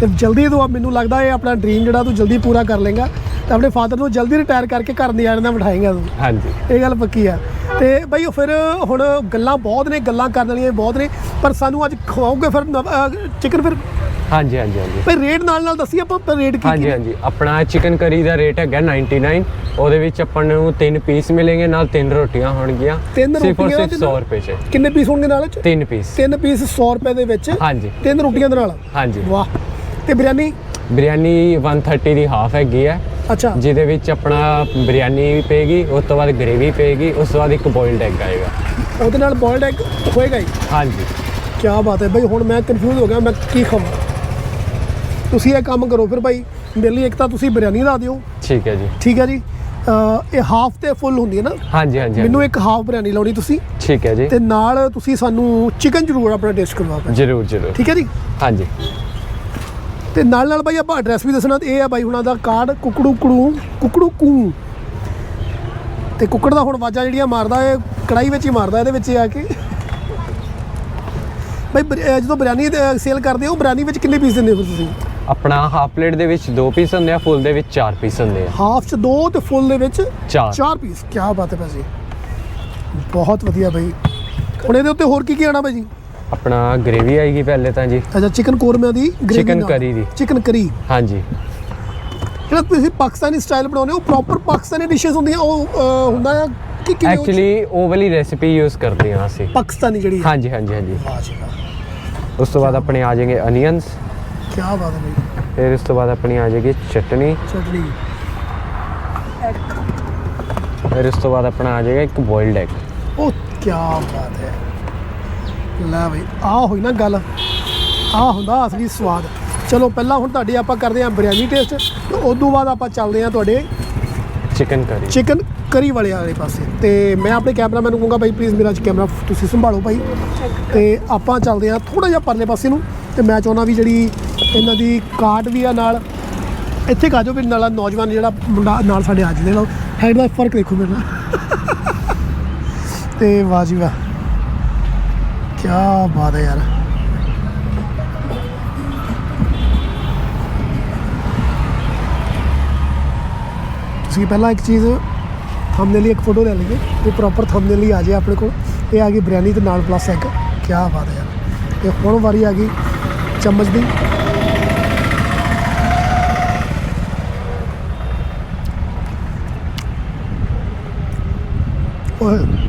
ਤੇ ਜਲਦੀ ਤੂੰ ਮੈਨੂੰ ਲੱਗਦਾ ਇਹ ਆਪਣਾ ਡ੍ਰੀਮ ਜਿਹੜਾ ਤੂੰ ਜਲਦੀ ਪੂਰਾ ਕਰ ਲੇਗਾ ਤੇ ਆਪਣੇ ਫਾਦਰ ਨੂੰ ਜਲਦੀ ਰਿਟਾਇਰ ਕਰਕੇ ਘਰ ਨਿਆਣੇ ਨਾਲ ਬਿਠਾਏਗਾ ਤੂੰ। ਹਾਂਜੀ। ਇਹ ਗੱਲ ਪੱਕੀ ਆ। ਤੇ ਬਈ ਉਹ ਫਿਰ ਹੁਣ ਗੱਲਾਂ ਬਹੁਤ ਨੇ ਗੱਲਾਂ ਕਰਨ ਵਾਲੀਆਂ ਬਹੁਤ ਨੇ ਪਰ ਸਾਨੂੰ ਅੱਜ ਖਵਾਓਗੇ ਫਿਰ ਚਿਕਨ ਫਿਰ? ਹਾਂਜੀ ਹਾਂਜੀ ਹਾਂਜੀ। ਬਈ ਰੇਟ ਨਾਲ ਨਾਲ ਦੱਸੀ ਆਪਾਂ ਪਰ ਰੇਟ ਕੀ ਹਾਂਜੀ ਹਾਂਜੀ। ਆਪਣਾ ਚਿਕਨ ਕਰੀ ਦਾ ਰੇਟ ਹੈਗਾ 99 ਉਹਦੇ ਵਿੱਚ ਆਪਾਂ ਨੂੰ ਤਿੰਨ ਪੀਸ ਮਿਲਣਗੇ ਨਾਲ ਤਿੰਨ ਰੋਟੀਆਂ ਹੋਣਗੀਆਂ ਤਿੰਨ ਰੋਟੀਆਂ ਸਿਰਫ ਦੇ 100 ਨਾਲ? ਰੁਪਏ 'ਚ। ਕਿੰਨੇ ਪੀਸ ਹੋਣਗੇ ਨਾਲ 'ਚ? ਤਿੰਨ ਪੀਸ ਤਿੰਨ ਪੀਸ 100 ਰੁਪਏ ਦੇ ਵਿੱਚ। ਹਾਂਜੀ। ਤਿੰਨ ਰੋਟੀਆਂ ਦੇ ਨਾਲ। ਹਾਂਜੀ। ਵਾਹ। ਤੇ ਬਿਰਿਆਨੀ? ਬਿਰਿਆਨੀ 130 ਦੀ ਹਾਫ ਹੈਗੀ ਹੈ। ਅੱਛਾ। ਜਿਹਦੇ ਵਿੱਚ ਆਪਣਾ ਬਿਰਿਆਨੀ ਵੀ ਪਏਗੀ ਉਸ ਤੋਂ ਬਾਅਦ ਗ੍ਰੇਵੀ ਪਏਗੀ ਉਸ ਤੋਂ ਬਾਅਦ ਇੱਕ ਬੋਇਲਡ ਐਗ ਆਏਗਾ। ਉਹਦੇ ਨਾਲ ਬੋਇਲਡ ਐਗ ਹੋਏਗਾ ਹੀ? ਹਾਂਜੀ। ਕੀ ਬਾਤ ਹੈ ਬਈ ਹੁਣ ਮੈਂ ਕਨਫਿਊਜ਼ ਹੋ ਗਿਆ ਮੈਂ ਕੀ ਖਾਵਾਂ? ਤੁਸੀਂ ਇਹ ਕੰਮ ਕਰੋ ਫਿਰ ਭਾਈ ਮੇਰੇ ਲਈ ਇੱਕ ਤਾਂ ਤੁਸੀਂ ਬਿਰਿਆਨੀ ਲਾ ਦਿਓ। ਠੀਕ ਹੈ ਜੀ। ਠੀਕ ਹੈ ਜੀ। ਇਹ ਹਾਫ ਤੇ ਫੁੱਲ ਹੁੰਦੀ ਹੈ ਨਾ? ਹਾਂਜੀ ਹਾਂਜੀ ਮੈਨੂੰ। ਇੱਕ ਹਾਫ ਬਿਰਿਆਨੀ ਲਾਉਣੀ ਤੁਸੀਂ। ਠੀਕ ਹੈ ਜੀ। ਤੇ ਨਾਲ ਤੁਸੀਂ ਸਾਨੂੰ ਚਿਕਨ ਜ਼ਰੂਰ ਆਪਣਾ ਟੇਸਟ ਕਰਵਾ ਦਿਓ। ਜਰੂਰ ਜਰੂਰ। ਠੀਕ ਹੈ ਜੀ? ਹਾਂਜੀ। ਤੇ ਨਾਲ ਨਾਲ ਬਾਈ ਆਪਾਂ ਐਡਰੈਸ ਵੀ ਦੱਸਣਾ ਤੇ ਇਹ ਆ ਬਾਈ ਹੁਣਾਂ ਦਾ ਕਾਰਡ ਕੁਕੜੂ ਕੜੂ ਕੁਕੜੂ ਕੂ। ਤੇ ਕੁੱਕੜ ਦਾ ਹੁਣ ਵਾਜਾ ਜਿਹੜੀਆਂ ਮਾਰਦਾ ਇਹ ਕੜਾਈ ਵਿੱਚ ਹੀ ਮਾਰਦਾ ਇਹਦੇ ਵਿੱਚ ਆ ਕੇ। ਬਾਈ ਜਦੋਂ ਬਿਰਿਆਨੀ ਸੇਲ ਕਰਦੇ ਹੋ ਬਿਰਿਆਨੀ ਵਿੱਚ ਕਿੰਨੇ ਪੀਸ ਦਿੰਦੇ ਹੋ ਤੁਸੀਂ? ਆਪਣਾ ਹਾਫ ਪਲੇਟ ਦੇ ਵਿੱਚ ਦੋ ਪੀਸ ਹੁੰਦੇ ਆ ਫੁੱਲ ਦੇ ਵਿੱਚ ਚਾਰ ਪੀਸ ਹੁੰਦੇ ਆ। ਹਾਫ ਚ ਦੋ ਤੇ ਫੁੱਲ ਦੇ ਵਿੱਚ ਚਾਰ। ਚਾਰ ਪੀਸ ਕੀ ਬਾਤ ਹੈ ਭਾਜੀ। ਬਹੁਤ ਵਧੀਆ ਬਾਈ। ਹੁਣ ਇਹਦੇ ਉੱਤੇ ਹੋਰ ਕੀ ਕੀ ਆਣਾ ਭਾਜੀ ਆਪਣਾ ਗ੍ਰੇਵੀ ਆਏਗੀ ਪਹਿਲੇ ਤਾਂ ਜੀ। ਅੱਛਾ ਚਿਕਨ ਕੋਰਮਿਆਂ ਦੀ ਗ੍ਰੇਵੀ Chicken curry ਦੀ। ਚਿਕਨ ਕਰੀ ਹਾਂਜੀ। ਜਿਹੜਾ ਤੁਸੀਂ ਪਾਕਿਸਤਾਨੀ ਸਟਾਈਲ ਬਣਾਉਂਦੇ ਹੋ ਪ੍ਰੋਪਰ ਪਾਕਿਸਤਾਨੀ ਡਿਸ਼ਸ ਹੁੰਦੀਆਂ ਉਹ ਹੁੰਦਾ ਆ ਕਿ ਕਿਵੇਂ ਐਕਚੁਅਲੀ ਉਹ ਵਾਲੀ ਰੈਸਿਪੀ ਯੂਜ਼ ਕਰਦੇ ਹਾਂ ਅਸੀਂ। ਪਾਕਿਸਤਾਨੀ ਜਿਹੜੀ ਹੈ। ਹਾਂਜੀ ਹਾਂਜੀ ਹਾਂਜੀ। ਉਸ ਤੋਂ ਬਾਅਦ ਆਪਣੇ ਆ ਜਾਣਗੇ ਅਨੀਅਨਸ ਕੀ ਬਾਤ ਹੈ ਬਾਈ। ਫਿਰ ਉਸ ਤੋਂ ਬਾਅਦ ਆਪਣੀ ਆ ਜਾਏਗੀ ਚਟਨੀ। ਚਟਨੀ। ਫਿਰ ਉਸ ਤੋਂ ਬਾਅਦ ਆਪਣਾ ਆ ਜਾਏਗਾ ਇੱਕ ਬੋਇਲਡ ਐਗ ਉਹ ਕੀ ਬਾਤ ਹੈ। ਲੈ ਬਈ ਆ ਹੋਈ ਨਾ ਗੱਲ। ਆ ਹੁੰਦਾ ਅਸਲੀ ਸਵਾਦ। ਚਲੋ ਪਹਿਲਾਂ ਹੁਣ ਤੁਹਾਡੀ ਆਪਾਂ ਕਰਦੇ ਹਾਂ ਬਿਰਿਆਨੀ ਟੇਸਟ ਤੇ ਉਸ ਤੋਂ ਬਾਅਦ ਆਪਾਂ ਚੱਲਦੇ ਹਾਂ ਤੁਹਾਡੇ ਚਿਕਨ ਕਰੀ ਚਿਕਨ ਕਰੀ ਵਾਲੇ ਵਾਲੇ ਪਾਸੇ। ਤੇ ਮੈਂ ਆਪਣੇ ਕੈਮਰਾਮੈਨ ਨੂੰ ਕਹੂੰਗਾ ਬਾਈ ਪਲੀਜ਼ ਮੇਰਾ ਕੈਮਰਾ ਤੁਸੀਂ ਸੰਭਾਲੋ ਭਾਈ ਤੇ ਆਪਾਂ ਚੱਲਦੇ ਹਾਂ ਥੋੜਾ ਜਿਹਾ ਪਰਲੇ ਪਾਸੇ ਨੂੰ ਤੇ ਮੈਂ ਚਾਹੁੰਦਾ ਵੀ ਜਿਹੜੀ ਇਹਨਾਂ ਦੀ ਕਾਰਟ ਵੀ ਆ ਨਾਲ ਇੱਥੇ ਕਾਜੋ ਵੀ ਨਾਲ ਨੌਜਵਾਨ ਜਿਹੜਾ ਮੁੰਡਾ ਨਾਲ ਸਾਡੇ ਅੱਜ ਦੇ ਨਾਲ ਹੈਡ ਦਾ ਫ਼ਰਕ ਦੇਖੋ ਮੇਰੇ ਨਾਲ। ਤੇ ਵਾਹ ਜੀ ਵਾਹ। ਕੀ ਬਾਤ ਹੈ ਯਾਰ ਤੁਸੀਂ ਪਹਿਲਾਂ ਇੱਕ ਚੀਜ਼ ਥੰਬਨੇਲ ਲਈ ਇੱਕ ਫੋਟੋ ਲੈ ਲਈਏ ਤੇ ਪ੍ਰੋਪਰ ਥੰਬਨੇਲ ਲਈ ਆ ਜਾਏ ਆਪਣੇ ਕੋਲ ਇਹ ਆ ਗਈ ਬਿਰਿਆਨੀ ਤੇ ਨਾਲ ਪਲੱਸ ਐਗ ਕੀ ਬਾਤ ਹੈ ਯਾਰ ਤੇ ਹੁਣ ਵਾਰੀ ਆ ਗਈ ਚਮਚ ਦੀ ਓਏ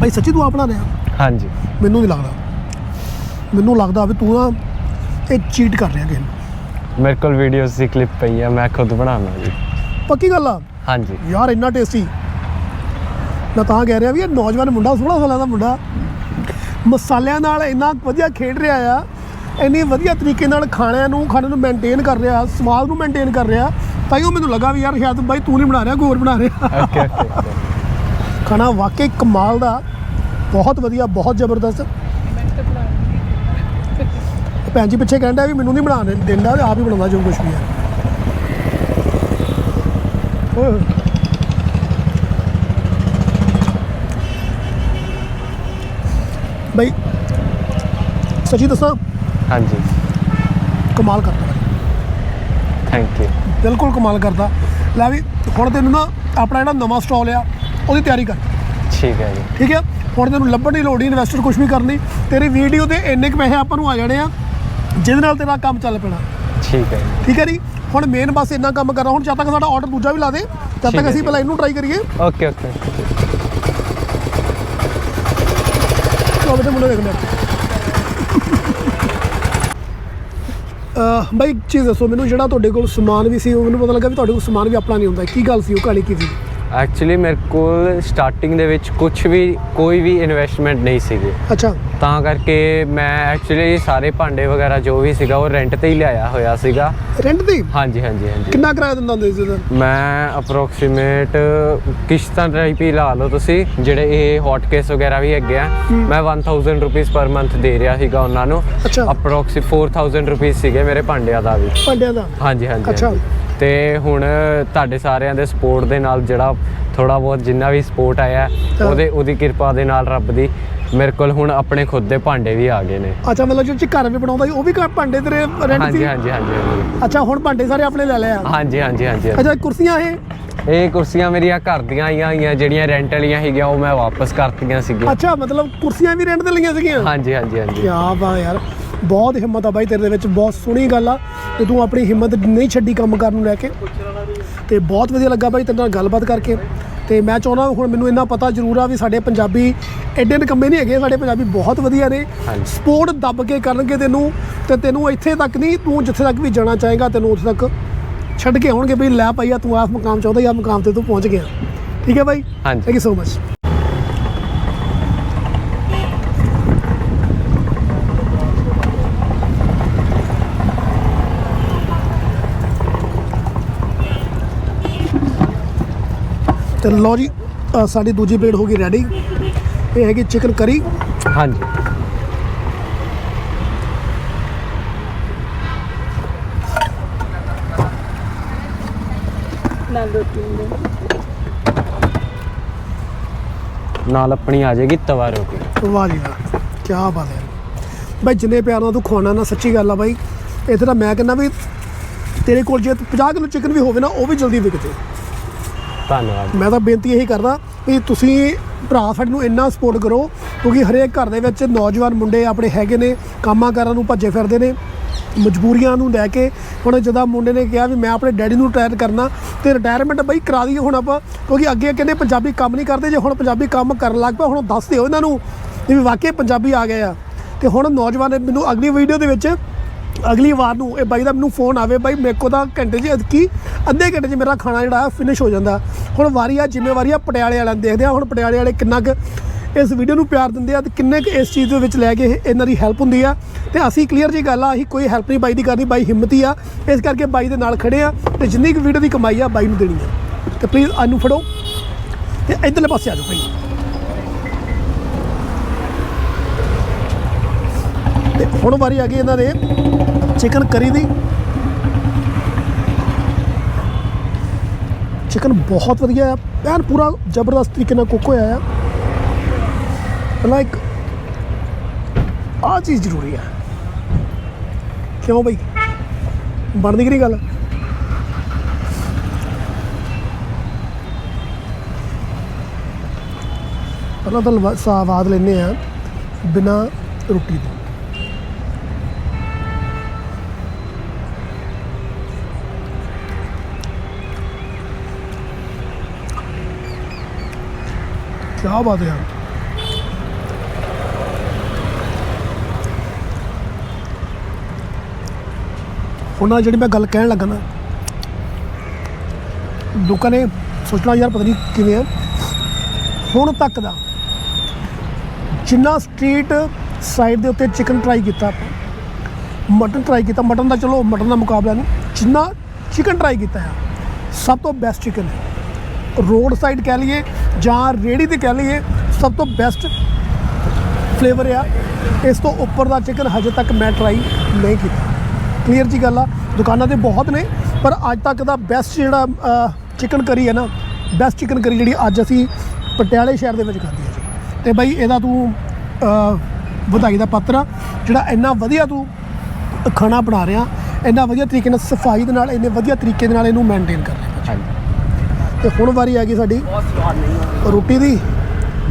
ਭਾਈ ਸੱਚੀ ਤੂੰ ਆਪਣਾ ਰਿਹਾ? ਹਾਂਜੀ। ਮੈਨੂੰ ਨਹੀਂ ਲੱਗਦਾ। ਮੈਨੂੰ ਲੱਗਦਾ ਵੀ ਤੂੰ ਨਾ ਇਹ ਚੀਟ ਕਰ ਰਿਹਾ ਗੇਮ ਮੇਰੇ ਕੋਲ ਵੀਡੀਓਜ਼ ਦੀ ਕਲਿੱਪ ਪਈ ਆ ਮੈਂ ਖੁਦ ਬਣਾਉਣਾ ਜੀ। ਪੱਕੀ ਗੱਲ ਆ? ਹਾਂਜੀ। ਯਾਰ ਇੰਨਾ ਟੇਸਟੀ ਮੈਂ ਤਾਂ ਕਹਿ ਰਿਹਾ ਵੀ ਇਹ ਨੌਜਵਾਨ ਮੁੰਡਾ 16 ਸਾਲਾਂ ਦਾ ਮੁੰਡਾ ਮਸਾਲਿਆਂ ਨਾਲ ਇੰਨਾ ਵਧੀਆ ਖੇਡ ਰਿਹਾ ਆ ਇੰਨੀ ਵਧੀਆ ਤਰੀਕੇ ਨਾਲ ਖਾਣਿਆਂ ਨੂੰ ਖਾਣੇ ਨੂੰ ਮੇਨਟੇਨ ਕਰ ਰਿਹਾ ਸਵਾਦ ਨੂੰ ਮੇਨਟੇਨ ਕਰ ਰਿਹਾ ਤਾਂ ਹੀ ਉਹ ਮੈਨੂੰ ਲੱਗਾ ਵੀ ਯਾਰ ਸ਼ਾਇਦ ਬਾਈ ਤੂੰ ਨਹੀਂ ਬਣਾ ਰਿਹਾ ਗੋਰ ਬਣਾ ਰਿਹਾ। ਓਕੇ ਓਕੇ ਖਾਣਾ ਵਾਕਈ ਕਮਾਲ ਦਾ। ਬਹੁਤ ਵਧੀਆ ਬਹੁਤ ਜ਼ਬਰਦਸਤ। ਭੈਣ ਜੀ ਪਿੱਛੇ ਕਹਿੰਦਾ ਵੀ ਮੈਨੂੰ ਨਹੀਂ ਬਣਾ ਦੇ- ਦਿੰਦਾ ਤੇ ਆਪ ਹੀ ਬਣਾਉਂਦਾ ਜੋ ਕੁਝ ਵੀ ਹੈ। ਬਈ ਸੱਚੀ ਦੱਸਾਂ? ਹਾਂਜੀ। ਕਮਾਲ ਕਰਦਾ। ਥੈਂਕ ਯੂ ਬਿਲਕੁਲ ਕਮਾਲ ਕਰਦਾ ਲੈ ਵੀ ਹੁਣ ਤੈਨੂੰ ਨਾ ਆਪਣਾ ਜਿਹੜਾ ਨਵਾਂ ਸਟਾਲ ਆ ਉਹਦੀ ਤਿਆਰੀ ਕਰ। ਠੀਕ ਹੈ ਜੀ। ਠੀਕ ਹੈ? ਹੁਣ ਤੈਨੂੰ ਲੱਭਣ ਦੀ ਲੋੜ ਨਹੀਂ ਇਨਵੈਸਟਰ ਕੁਝ ਵੀ ਕਰਨੀ ਤੇਰੀ ਵੀਡੀਓ ਦੇ ਇੰਨੇ ਕੁ ਪੈਸੇ ਆਪਾਂ ਨੂੰ ਆ ਜਾਣੇ ਆ ਜਿਹਦੇ ਨਾਲ ਤੇਰਾ ਕੰਮ ਚੱਲ ਪੈਣਾ। ਠੀਕ ਹੈ ਜੀ। ਠੀਕ ਹੈ ਜੀ? ਹੁਣ ਮੇਨ ਬਸ ਇੰਨਾ ਕੰਮ ਕਰਨਾ। ਹੁਣ ਜਦ ਤੱਕ ਸਾਡਾ ਆਰਡਰ ਦੂਜਾ ਵੀ ਲਾ ਦੇ ਤਦ ਤੱਕ ਅਸੀਂ। ਪਹਿਲਾਂ ਇਹਨੂੰ ਟਰਾਈ ਕਰੀਏ। ਓਕੇ ਓਕੇ ਚਲੋ ਬੇਟੇ ਮੁੰਡੇ ਦੇਖ ਲੈ ਅਹ ਬਾਈ ਇੱਕ ਚੀਜ਼ ਦੱਸੋ ਮੈਨੂੰ ਜਿਹੜਾ ਤੁਹਾਡੇ ਕੋਲ ਸਮਾਨ ਵੀ ਸੀ ਉਹ ਮੈਨੂੰ ਪਤਾ ਲੱਗਾ ਵੀ ਤੁਹਾਡੇ ਕੋਲ ਸਮਾਨ ਵੀ ਆਪਣਾ ਨਹੀਂ ਹੁੰਦਾ। ਕੀ ਗੱਲ ਸੀ ਉਹ ਕਹਾਣੀ ਕੀ ਸੀ? ਐਕਚੁਅਲੀ ਮੇਰੇ ਕੋਲ ਸਟਾਰਟਿੰਗ ਦੇ ਵਿੱਚ ਕੁਝ ਵੀ ਕੋਈ ਵੀ ਇਨਵੈਸਟਮੈਂਟ ਨਹੀਂ ਸੀਗੀ। ਅੱਛਾ। ਤਾਂ ਕਰਕੇ ਮੈਂ ਐਕਚੁਅਲੀ ਸਾਰੇ ਭਾਂਡੇ ਵਗੈਰਾ ਜੋ ਵੀ ਸੀਗਾ ਉਹ ਰੈਂਟ ਤੇ ਹੀ ਲਿਆਇਆ ਹੋਇਆ ਸੀਗਾ। ਰੈਂਟ ਤੇ ਹਾਂਜੀ ਹਾਂਜੀ ਹਾਂਜੀ। ਕਿੰਨਾ ਕਿਰਾਇਆ ਦਿੰਦਾ ਹੁੰਦੇ ਸੀ ਉਦੋਂ ਮੈਂ ਅਪਰੋਕਸੀਮੇਟ ਕਿਸ਼ਤਾਂ ਟਾਈਪ ਹੀ ਲਾ ਲਓ ਤੁਸੀਂ ਜਿਹੜੇ ਇਹ ਹੌਟ ਕੇਸ ਵਗੈਰਾ ਵੀ ਹੈਗੇ ਆ ਮੈਂ 1000 ਰੁਪੀਸ ਪਰ ਮੰਥ ਦੇ ਰਿਹਾ ਸੀਗਾ ਉਹਨਾਂ ਨੂੰ। ਅੱਛਾ। ਅਪਰੋਕਸੀ 4000 ਰੁਪੀਸ ਸੀਗੇ ਮੇਰੇ ਭਾਂਡਿਆਂ ਦਾ ਵੀ। ਭਾਂਡਿਆਂ ਦਾ? ਹਾਂਜੀ ਹਾਂਜੀ ਅੱਛਾ। ਹਾਂਜੀ। ਤੇ ਹੁਣ ਤੁਹਾਡੇ ਸਾਰਿਆਂ ਦੇ ਸਪੋਰਟ ਦੇ ਨਾਲ ਜਿਹੜਾ ਥੋੜਾ ਬਹੁਤ ਜਿੰਨਾ ਵੀ ਸਪੋਰਟ ਆਇਆ। ਉਹਦੇ ਉਹਦੀ ਕਿਰਪਾ ਦੇ ਨਾਲ ਰੱਬ ਦੀ ਮੇਰੇ ਕੋਲ ਹੁਣ ਆਪਣੇ ਖੁਦ ਦੇ ਭਾਂਡੇ ਵੀ ਆ ਗਏ ਨੇ। ਅੱਛਾ ਮਤਲਬ ਜੋ ਘਰ ਵੀ ਬਣਾਉਂਦਾ ਉਹ ਵੀ ਘਰ ਭਾਂਡੇ ਤੇਰੇ ਰੈਂਟ ਸੀ? ਹਾਂਜੀ ਹਾਂਜੀ ਹਾਂਜੀ। ਅੱਛਾ ਹੁਣ ਭਾਂਡੇ ਸਾਰੇ ਆਪਣੇ ਲੈ ਲਏ ਆ? ਹਾਂਜੀ ਹਾਂਜੀ ਹਾਂਜੀ। ਅੱਛਾ ਕੁਰਸੀਆਂ ਇਹ? ਇਹ ਕੁਰਸੀਆਂ ਮੇਰੀਆਂ ਘਰ ਦੀਆਂ ਆਈਆਂ ਹੋਈਆਂ ਜਿਹੜੀਆਂ ਰੈਂਟ ਵਾਲੀਆਂ ਹੈਗੀਆਂ ਉਹ ਮੈਂ ਵਾਪਸ ਕਰਤੀਆਂ ਸੀਗੀਆਂ। ਅੱਛਾ ਮਤਲਬ ਕੁਰਸੀਆਂ ਵੀ ਰੈਂਟ ਤੇ ਲਈਆਂ ਸੀਗੀਆਂ? ਹਾਂਜੀ ਹਾਂਜੀ ਹਾਂਜੀ। ਕੀ ਬਾ ਯਾਰ। ਬਹੁਤ ਹਿੰਮਤ ਆ ਬਾਈ ਤੇਰੇ ਦੇ ਵਿੱਚ ਬਹੁਤ ਸੋਹਣੀ ਗੱਲ ਆ ਤੇ ਤੂੰ ਆਪਣੀ ਹਿੰਮਤ ਨਹੀਂ ਛੱਡੀ ਕੰਮ ਕਰਨ ਨੂੰ ਲੈ ਕੇ। ਤੇ ਬਹੁਤ ਵਧੀਆ ਲੱਗਾ ਬਾਈ ਤੇਰੇ ਨਾਲ ਗੱਲਬਾਤ ਕਰਕੇ। ਤੇ ਮੈਂ ਚਾਹੁੰਦਾ ਹੁਣ ਮੈਨੂੰ ਇੰਨਾ ਪਤਾ ਜ਼ਰੂਰ ਆ ਵੀ ਸਾਡੇ ਪੰਜਾਬੀ ਐਡੇ ਨਿਕੰਮੇ ਨਹੀਂ ਹੈਗੇ ਸਾਡੇ ਪੰਜਾਬੀ ਬਹੁਤ ਵਧੀਆ ਨੇ। ਸਪੋਰਟ ਦੱਬ ਕੇ ਕਰਨਗੇ ਤੈਨੂੰ ਤੇ ਤੈਨੂੰ ਇੱਥੇ ਤੱਕ ਨਹੀਂ ਤੂੰ ਜਿੱਥੇ ਤੱਕ ਵੀ ਜਾਣਾ ਚਾਹੇਗਾ ਤੈਨੂੰ ਉੱਥੇ ਤੱਕ ਛੱਡ ਕੇ ਆਉਣਗੇ। ਬਈ ਲੈ ਭਾਈ ਆ ਤੂੰ ਆਸ ਮੁਕਾਮ ਚਾਹੁੰਦਾ ਜਾਂ ਮੁਕਾਮ ਤੇ ਤੂੰ ਪਹੁੰਚ ਗਿਆ। ਠੀਕ ਹੈ ਬਾਈ। ਥੈਂਕ ਯੂ ਸੋ ਮਚ ਤੇ ਲਓ ਜੀ ਅ, ਸਾਡੀ ਦੂਜੀ ਪਲੇਟ ਹੋ ਗਈ ਰੈਡੀ ਇਹ ਹੈਗੀ ਚਿਕਨ ਕਰੀ ਹਾਂਜੀ। ਨਾਲ ਰੋਟੀ ਹੁੰਦੀ ਨਾਲ ਆਪਣੀ ਆ ਜਾਏਗੀ ਤਵਾ ਰੋਟੀ। ਵਾਹ ਜੀ ਵਾਹ ਕੀ ਬਾਤ ਹੈ। ਬਾਈ ਜਿੰਨੇ ਪਿਆਰ ਨਾਲ ਤੂੰ ਖਵਾਉਣਾ ਨਾ ਸੱਚੀ ਗੱਲ ਆ ਬਾਈ। ਇੱਥੇ ਤਾਂ ਮੈਂ ਕਹਿੰਦਾ ਵੀ ਤੇਰੇ ਕੋਲ ਜੇ 50 ਕਿਲੋ ਚਿਕਨ ਵੀ ਹੋਵੇ ਨਾ ਉਹ ਵੀ ਜਲਦੀ ਵਿਕ ਜੇ ਧੰਨਵਾਦ। ਮੈਂ ਤਾਂ ਬੇਨਤੀ ਇਹੀ ਕਰਦਾ ਵੀ ਤੁਸੀਂ ਭਰਾ ਸਾਡੇ ਨੂੰ ਇੰਨਾ ਸਪੋਰਟ ਕਰੋ, ਕਿਉਂਕਿ ਹਰੇਕ ਘਰ ਦੇ ਵਿੱਚ ਨੌਜਵਾਨ ਮੁੰਡੇ ਆਪਣੇ ਹੈਗੇ ਨੇ ਕੰਮਾਂ ਕਾਰਾਂ ਨੂੰ ਭੱਜੇ ਫਿਰਦੇ ਨੇ, ਮਜਬੂਰੀਆਂ ਨੂੰ ਲੈ ਕੇ। ਹੁਣ ਜਦੋਂ ਮੁੰਡੇ ਨੇ ਕਿਹਾ ਵੀ ਮੈਂ ਆਪਣੇ ਡੈਡੀ ਨੂੰ ਰਿਟਾਇਰ ਕਰਨਾ, ਤੇ ਰਿਟਾਇਰਮੈਂਟ ਬਈ ਕਰਾ ਦਈਏ ਹੁਣ ਆਪਾਂ, ਕਿਉਂਕਿ ਅੱਗੇ ਕਹਿੰਦੇ ਪੰਜਾਬੀ ਕੰਮ ਨਹੀਂ ਕਰਦੇ, ਜੇ ਹੁਣ ਪੰਜਾਬੀ ਕੰਮ ਕਰਨ ਲੱਗ ਪਿਆ, ਹੁਣ ਦੱਸ ਦਿਓ ਇਹਨਾਂ ਨੂੰ ਵੀ ਵਾਕਈ ਪੰਜਾਬੀ ਆ ਗਏ ਆ। ਤੇ ਹੁਣ ਨੌਜਵਾਨ ਨੇ ਮੈਨੂੰ ਅਗਲੀ ਵੀਡੀਓ ਦੇ ਵਿੱਚ ਅਗਲੀ ਵਾਰ ਨੂੰ ਇਹ ਬਾਈ ਦਾ ਮੈਨੂੰ ਫੋਨ ਆਵੇ, ਬਾਈ ਮੇਰੇ ਕੋਲ ਤਾਂ ਘੰਟੇ 'ਚ ਕੀ, ਅੱਧੇ ਘੰਟੇ 'ਚ ਮੇਰਾ ਖਾਣਾ ਜਿਹੜਾ ਫਿਨਿਸ਼ ਹੋ ਜਾਂਦਾ। ਹੁਣ ਵਾਰੀ ਆ, ਜ਼ਿੰਮੇਵਾਰੀ ਆ ਪਟਿਆਲੇ ਵਾਲਿਆਂ ਨੂੰ ਦੇਖਦੇ ਆ ਹੁਣ ਪਟਿਆਲੇ ਵਾਲੇ ਕਿੰਨਾ ਕੁ ਇਸ ਵੀਡੀਓ ਨੂੰ ਪਿਆਰ ਦਿੰਦੇ ਆ ਤੇ ਕਿੰਨੇ ਕੁ ਇਸ ਚੀਜ਼ ਦੇ ਵਿੱਚ ਲੈ ਕੇ ਇਹਨਾਂ ਦੀ ਹੈਲਪ ਹੁੰਦੀ ਆ। ਤੇ ਅਸੀਂ ਕਲੀਅਰ ਜੀ ਗੱਲ ਆ, ਅਸੀਂ ਕੋਈ ਹੈਲਪ ਨਹੀਂ ਬਾਈ ਦੀ ਕਰਨੀ, ਬਾਈ ਹਿੰਮਤੀ ਆ। ਇਸ ਕਰਕੇ ਬਾਈ ਦੇ ਨਾਲ ਖੜੇ ਆ ਤੇ ਜਿੰਨੀ ਕੁ ਵੀਡੀਓ ਦੀ ਕਮਾਈ ਆ ਬਾਈ ਨੂੰ ਦੇਣੀ ਆ। ਤੇ ਪਲੀਜ਼ ਆਨੂੰ ਫੜੋ ਤੇ ਇਧਰਲੇ ਪਾਸੇ ਆ ਜਾਓ ਭਾਈ ਤੇ ਹੁਣ ਵਾਰੀ ਆ ਗਈ ਇਹਨਾਂ ਦੇ ਚਿਕਨ ਕਰੀ ਦੀ ਚਿਕਨ ਬਹੁਤ ਵਧੀਆ ਆ ਐਨ ਪੂਰਾ ਜ਼ਬਰਦਸਤ ਤਰੀਕੇ ਨਾਲ ਕੁੱਕ ਹੋਇਆ ਆ ਪਹਿਲਾਂ ਇੱਕ ਆ ਚੀਜ਼ ਜ਼ਰੂਰੀ ਆ ਕਿਉਂ ਬਈ ਬਣਦੀ ਕਿ ਨਹੀਂ ਗੱਲ ਪਹਿਲਾਂ ਤਾਂ ਲਵਾ- ਸਵਾਦ ਲੈਨੇ ਆ ਬਿਨਾ ਰੋਟੀ ਤੋਂ ਕੀ ਬਾਤ ਹੈ ਯਾਰ। ਹੁਣ ਆਹ ਜਿਹੜੀ ਮੈਂ ਗੱਲ ਕਹਿਣ ਲੱਗਾ ਨਾ, ਲੋਕਾਂ ਨੇ ਸੋਚਣਾ ਯਾਰ ਪਤਾ ਨਹੀਂ ਕਿਵੇਂ ਆ। ਹੁਣ ਤੱਕ ਦਾ ਜਿੰਨਾ ਸਟਰੀਟ ਸਾਈਡ ਦੇ ਉੱਤੇ ਚਿਕਨ ਟਰਾਈ ਕੀਤਾ ਆਪਾਂ, ਮਟਨ ਟਰਾਈ ਕੀਤਾ, ਮਟਨ ਦਾ ਚਲੋ ਮਟਨ ਦਾ ਮੁਕਾਬਲਾ ਨਹੀਂ, ਜਿੰਨਾ ਚਿਕਨ ਟਰਾਈ ਕੀਤਾ ਹੈ ਸਭ ਤੋਂ ਬੈਸਟ ਚਿਕਨ ਹੈ। ਰੋਡ ਸਾਈਡ ਕਹਿ ਲਈਏ ਜਾਂ ਰੇੜੀ ਤੇ ਕਹਿ ਲਈਏ, ਸਭ ਤੋਂ ਬੈਸਟ ਫਲੇਵਰ ਆ। ਇਸ ਤੋਂ ਉੱਪਰ ਦਾ ਚਿਕਨ ਹਜੇ ਤੱਕ ਮੈਂ ਟਰਾਈ ਨਹੀਂ ਕੀਤਾ। ਕਲੀਅਰ ਜੀ ਗੱਲ ਆ? ਦੁਕਾਨਾਂ ਤੇ ਬਹੁਤ ਨੇ, ਪਰ ਅੱਜ ਤੱਕ ਦਾ ਬੈਸਟ ਜਿਹੜਾ ਚਿਕਨ ਕਰੀ ਹੈ ਨਾ ਬੈਸਟ ਚਿਕਨ ਕਰੀ ਜਿਹੜੀ ਅੱਜ ਅਸੀਂ ਪਟਿਆਲੇ ਸ਼ਹਿਰ ਦੇ ਵਿੱਚ ਖਾਧੀ ਹੈ ਜੀ। ਤੇ ਬਾਈ ਇਹਦਾ ਤੂੰ ਵਧਾਈ ਦਾ ਪਾਤਰ ਆ, ਜਿਹੜਾ ਇੰਨਾ ਵਧੀਆ ਤੂੰ ਖਾਣਾ ਬਣਾ ਰਿਹਾ, ਇੰਨਾ ਵਧੀਆ ਤਰੀਕੇ ਨਾਲ ਸਫ਼ਾਈ ਦੇ ਨਾਲ, ਇੰਨੇ ਵਧੀਆ ਤਰੀਕੇ ਦੇ ਨਾਲ ਇਹਨੂੰ ਮੇਨਟੇਨ ਕਰ ਰਿਹਾ। ਤੇ ਹੁਣ ਵਾਰੀ ਆ ਗਈ ਸਾਡੀ ਰੋਟੀ ਦੀ।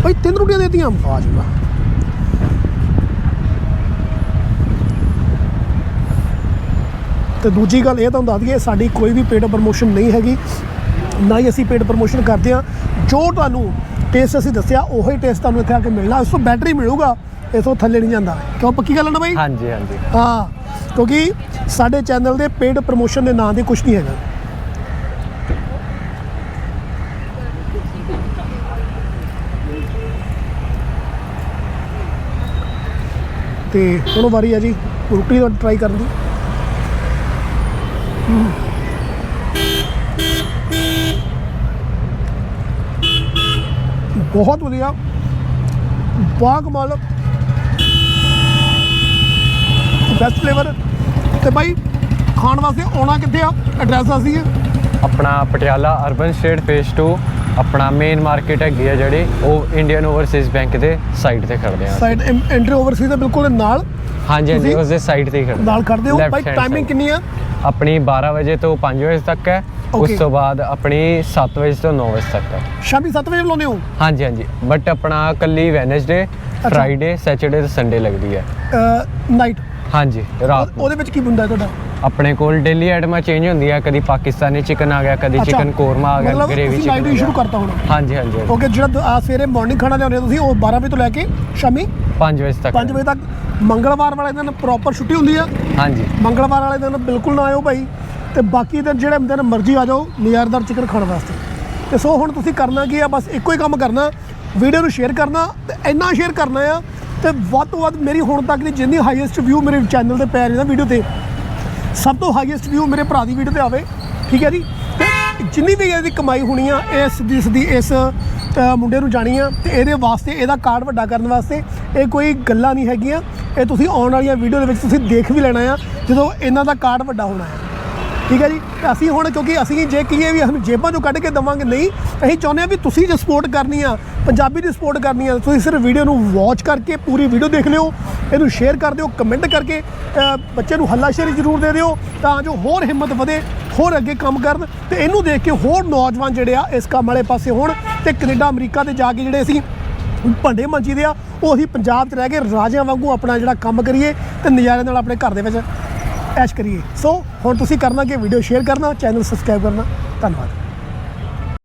ਭਾਈ ਤਿੰਨ ਰੋਟੀਆਂ ਦੇਤੀਆਂ। ਆ ਜੂਗਾ। ਤੇ ਦੂਜੀ ਗੱਲ ਇਹ ਤੁਹਾਨੂੰ ਦੱਸ ਦਈਏ ਸਾਡੀ ਕੋਈ ਵੀ ਪੇਡ ਪ੍ਰਮੋਸ਼ਨ ਨਹੀਂ ਹੈਗੀ। ਨਾ ਹੀ ਅਸੀਂ ਪੇਡ ਪ੍ਰਮੋਸ਼ਨ ਕਰਦੇ ਆ ਜੋ ਤੁਹਾਨੂੰ ਟੇਸਟ ਅਸੀਂ ਦੱਸਿਆ ਉਹੀ ਟੇਸਟ ਤੁਹਾਨੂੰ ਇੱਥੇ ਆ ਕੇ ਮਿਲਣਾ। ਉਸ ਤੋਂ ਬੈਟਰੀ ਮਿਲੂਗਾ। ਇਸ ਤੋਂ ਥੱਲੇ ਨਹੀਂ ਜਾਂਦਾ। ਕਿਉਂ? ਪੱਕੀ ਗੱਲ ਹੈ ਨਾ ਬਾਈ? ਹਾਂਜੀ ਹਾਂਜੀ। ਹਾਂ। ਕਿਉਂਕਿ ਸਾਡੇ ਚੈਨਲ ਦੇ ਪੇਡ ਪ੍ਰਮੋਸ਼ਨ ਦੇ ਨਾਂ ਦੇ ਕੁਝ ਨਹੀਂ ਹੈਗਾ। ਤੇ ਹੁਣ ਵਾਰੀ ਆ ਜੀ, ਰੋਟੀ ਦਾ ਟਰਾਈ ਕਰਨ ਦੀ ਬਹੁਤ ਵਧੀਆ। ਬਾਗ ਕਮਾਲ ਬੈਸਟ ਫਲੇਵਰ ਤੇ ਭਾਈ ਖਾਣ ਵਾਸਤੇ ਆਉਣਾ ਕਿੱਥੇ ਆ? ਐਡਰੈਸ ਦੱਸ ਦਈਏ। ਆਪਣਾ ਪਟਿਆਲਾ ਅਰਬਨ ਸਟੇਟ ਫੇਸ 2 ਆਪਣਾ ਮੇਨ ਮਾਰਕੀਟ ਹੈਗੀ ਹੈ ਜਿਹੜੀ ਉਹ ਇੰਡੀਅਨ ਓਵਰਸੀਜ਼ ਬੈਂਕ ਦੇ ਸਾਈਡ ਤੇ ਖੜਦੇ ਆ। ਸਾਈਡ ਐਂਟਰੀ ਓਵਰਸੀਜ਼ ਦੇ ਬਿਲਕੁਲ ਨਾਲ? ਹਾਂਜੀ ਹਾਂਜੀ ਉਸ ਦੇ ਸਾਈਡ ਤੇ ਹੀ ਖੜਦੇ ਨਾਲ ਖੜਦੇ ਹੋ? Hand timing. ਕਿੰਨੀ ਆ? ਆਪਣੀ 12 ਵਜੇ ਤੋਂ 5 ਵਜੇ ਤੱਕ ਹੈ। ਉਸ. ਤੋਂ ਬਾਅਦ ਆਪਣੀ 7 ਵਜੇ ਤੋਂ 9 ਵਜੇ ਤੱਕ ਹੈ। ਸ਼ਾਮੀ 7 ਵਜੇ ਬੁਲਾਉਂਦੇ ਹੋ? ਹਾਂਜੀ ਹਾਂਜੀ। ਬਟ ਆਪਣਾ ਕੱਲੀ ਵੈਨਸਡੇ ਫਰਾਈਡੇ ਸੈਚਰਡੇ ਤੇ ਸੰਡੇ ਲੱਗਦੀ ਹੈ। ਨਾਈਟ ਹਾਂਜੀ ਰਾਤ ਉਹਦੇ ਵਿੱਚ ਕੀ ਹੁੰਦਾ ਤੁਹਾਡਾ? ਆਪਣੇ ਕੋਲ ਡੇਲੀ ਆਈਟਮਾਂ ਚੇਂਜ ਹੁੰਦੀ ਆ ਕਦੀ ਪਾਕਿਸਤਾਨੀ ਚਿਕਨ ਆ ਗਿਆ ਕਦੀ। ਚਿਕਨ ਕੋਰਮਾ ਆ ਗਿਆ ਮਤਲਬ ਗ੍ਰੇਵੀ ਚਿਕਨ ਹੀ ਸ਼ੁਰੂ ਕਰਤਾ ਹੁਣ? ਹਾਂਜੀ ਹਾਂਜੀ। ਓਕੇ ਜਿਹੜਾ ਆ ਸਵੇਰੇ ਮਾਰਨਿੰਗ ਖਾਣਾ ਲਿਆਉਂਦੇ ਤੁਸੀਂ ਉਹ 12 ਵਜੇ ਤੋਂ ਲੈ ਕੇ ਸ਼ਾਮੀ 5 ਵਜੇ ਤੱਕ। 5 ਵਜੇ ਤੱਕ। ਮੰਗਲਵਾਰ ਵਾਲੇ ਦਿਨ ਪ੍ਰੋਪਰ ਛੁੱਟੀ ਹੁੰਦੀ ਆ। ਹਾਂਜੀ। ਮੰਗਲਵਾਰ ਵਾਲੇ ਦਿਨ ਬਿਲਕੁਲ ਨਾ ਆਇਓ ਭਾਈ। ਤੇ ਬਾਕੀ ਦਿਨ ਜਿਹੜੇ ਦਿਨ ਮਰਜ਼ੀ ਆ ਜਾਓ ਨਜ਼ਾਰੇਦਾਰ ਚਿਕਨ ਖਾਣ ਵਾਸਤੇ। ਤੇ ਸੋ ਹੁਣ ਤੁਸੀਂ ਕਰਨਾ ਕੀ ਆ ਬਸ ਇੱਕੋ ਹੀ ਕੰਮ ਕਰਨਾ ਵੀਡੀਓ ਨੂੰ ਸ਼ੇਅਰ ਕਰਨਾ ਤੇ ਇੰਨਾ ਸ਼ੇਅਰ ਕਰਨਾ ਆ ਤੇ ਵੱਧ ਤੋਂ ਵੱਧ ਮੇਰੀ ਹੁਣ ਤੱਕ ਦੀ ਜਿੰਨੀ ਹਾਈਐਸਟ ਵਿਊ ਮੇਰੇ ਚੈਨਲ ਤੇ ਪੈ ਰਹੀ ਨਾ ਵੀਡੀਓ ਤੇ ਸਭ ਤੋਂ ਹਾਈਐਸਟ ਵਿਊ ਮੇਰੇ ਭਰਾ ਦੀ ਵੀਡੀਓ ਤੇ ਆਵੇ, ਠੀਕ ਹੈ ਜੀ? ਤੇ ਜਿੰਨੀ ਵੀ ਇਹਦੀ ਕਮਾਈ ਹੋਣੀ ਆ, ਇਸ ਦੀ ਦੀ ਇਸ ਮੁੰਡੇ ਨੂੰ ਜਾਣੀ ਆ, ਤੇ ਇਹਦੇ ਵਾਸਤੇ, ਇਹਦਾ ਕਾਰਡ ਵੱਡਾ ਕਰਨ ਵਾਸਤੇ ਇਹ ਕੋਈ ਗੱਲਾਂ ਨਹੀਂ ਹੈਗੀਆਂ। ਇਹ ਤੁਸੀਂ ਆਉਣ ਵਾਲੀਆਂ ਵੀਡੀਓ ਦੇ ਵਿੱਚ ਤੁਸੀਂ ਦੇਖ ਵੀ ਲੈਣਾ ਆ, ਜਦੋਂ ਇਹਨਾਂ ਦਾ ਕਾਰਡ ਵੱਡਾ ਹੋਣਾ ਹੈ ਠੀਕ ਹੈ ਜੀ? ਤੇ ਅਸੀਂ ਹੁਣ ਕਿਉਂਕਿ ਅਸੀਂ ਜੇ ਕਹੀਏ ਵੀ ਅਸੀਂ ਜੇਬਾਂ ਚੋਂ ਕੱਢ ਕੇ ਦਵਾਂਗੇ, ਨਹੀਂ, ਅਸੀਂ ਚਾਹੁੰਦੇ ਆ ਵੀ ਤੁਸੀਂ ਜੇ ਸਪੋਰਟ ਕਰਨੀ ਆ, ਪੰਜਾਬੀ ਦੀ ਸਪੋਰਟ ਕਰਨੀ ਆ, ਤੁਸੀਂ ਸਿਰਫ ਵੀਡੀਓ ਨੂੰ ਵਾਚ ਕਰਕੇ ਪੂਰੀ ਵੀਡੀਓ ਦੇਖ ਲਿਓ, ਇਹਨੂੰ ਸ਼ੇਅਰ ਕਰ ਦਿਓ ਕਮੈਂਟ ਕਰਕੇ ਬੱਚੇ ਨੂੰ ਹੱਲਾਸ਼ੇਰੀ ਜ਼ਰੂਰ ਦੇ ਦਿਓ, ਤਾਂ ਜੋ ਹੋਰ ਹਿੰਮਤ ਵਧੇ, ਹੋਰ ਅੱਗੇ ਕੰਮ ਕਰਨ, ਤੇ ਇਹਨੂੰ ਦੇਖ ਕੇ ਹੋਰ ਨੌਜਵਾਨ ਜਿਹੜੇ ਆ, ਇਸ ਕੰਮ ਵਾਲੇ ਪਾਸੇ ਹੋਣ, ਤੇ ਕੈਨੇਡਾ, ਅਮਰੀਕਾ ਤੇ ਜਾ ਕੇ ਜਿਹੜੇ ਅਸੀਂ ਭੰਡੇ ਮੰਜੀਦੇ ਆ, ਉਹ ਅਸੀਂ ਪੰਜਾਬ 'ਚ ਰਹਿ ਕੇ ਰਾਜਿਆਂ ਵਾਂਗੂ ਆਪਣਾ ਜਿਹੜਾ ਕੰਮ ਕਰੀਏ, ਤੇ ਨਜ਼ਾਰੇ ਨਾਲ ਆਪਣੇ ਘਰ ਦੇ ਵਿੱਚ ਐਸ਼ ਕਰੀਏ। ਸੋ ਹੁਣ ਤੁਸੀਂ ਕਰਨਾ ਕਿ? ਵੀਡੀਓ ਸ਼ੇਅਰ ਕਰਨਾ ਚੈਨਲ ਸਬਸਕ੍ਰਾਈਬ ਕਰਨਾ। ਧੰਨਵਾਦ।